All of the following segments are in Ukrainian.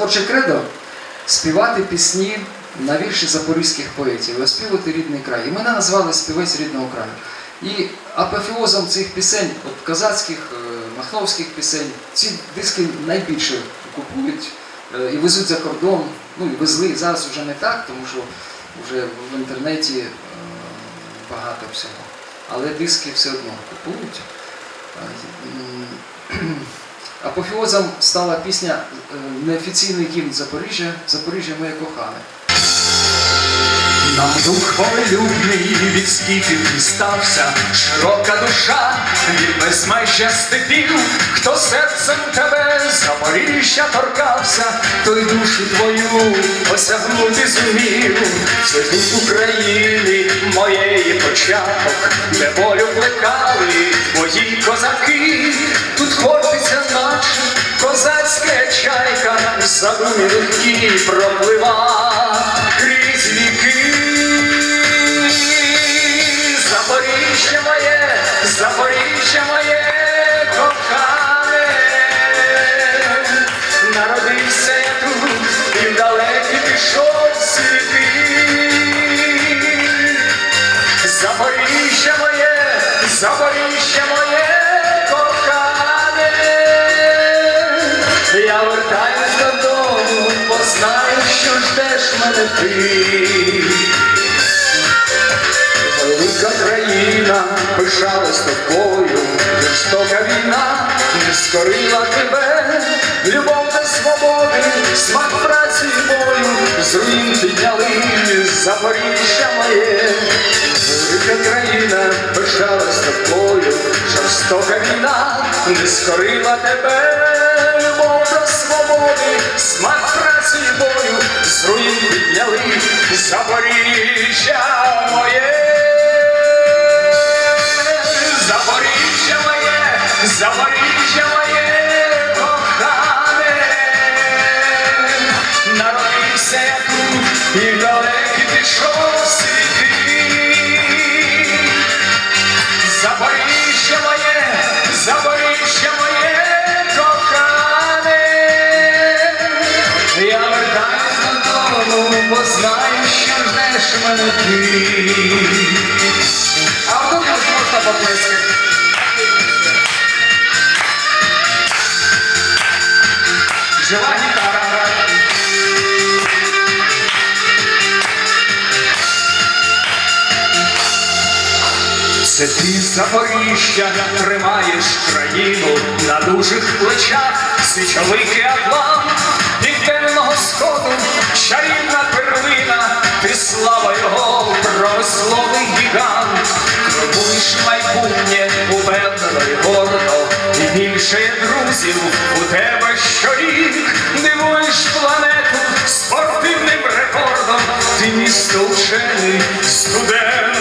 творче кредо співати пісні на вірші запорізьких поетів, оспівати рідний край. І мене назвали співець рідного краю. І апофеозом цих пісень, от козацьких, е, махновських пісень, ці диски найбільше купують е, і везуть за кордон. Ну і везли зараз вже не так, тому що вже в інтернеті е, багато всього. Але диски все одно купують. Е, м, стала пісня е, неофіційний гімн Запоріжжя, Запоріжжя моє кохане. Нам дух волелюбний від скіфів дістався, широка душа від безмежжя степів, хто серцем тебе Запоріжжя торкався, той душу твою осягнути зумів. Це тут України моєї початок, де волю плекали твої козаки, чайка, задумі проплива крізь віки. Запоріжжя моє, Запоріжжя що мене ти. Велика країна пишалась тобою, жорстока війна не скорила тебе, любов до свободи, смак праці і бою, з руїн підняли Запоріжжя моє, велика країна пишалась тобою, жорстока війна не скорила тебе, мене ти. А тут можна поплескати. Жива гітара. Грає. Це ти Запоріжжя тримаєш країну на дужих плечах, січовикий атлант південного сходу, чарівна перлина, ти слава його, промисловий гігант, крокуєш майбутнє і більше друзів. У тебе щорік, дивуєш планету спортивним рекордом, ти місто вчений, студент,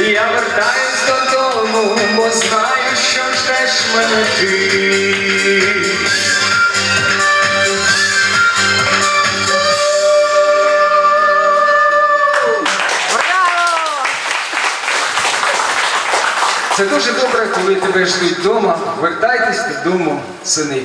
Я вертаюсь додому, бо знаю, що ждеш мене ти. Це дуже добре, коли тебе ждуть вдома. Вертайтесь додому, сини.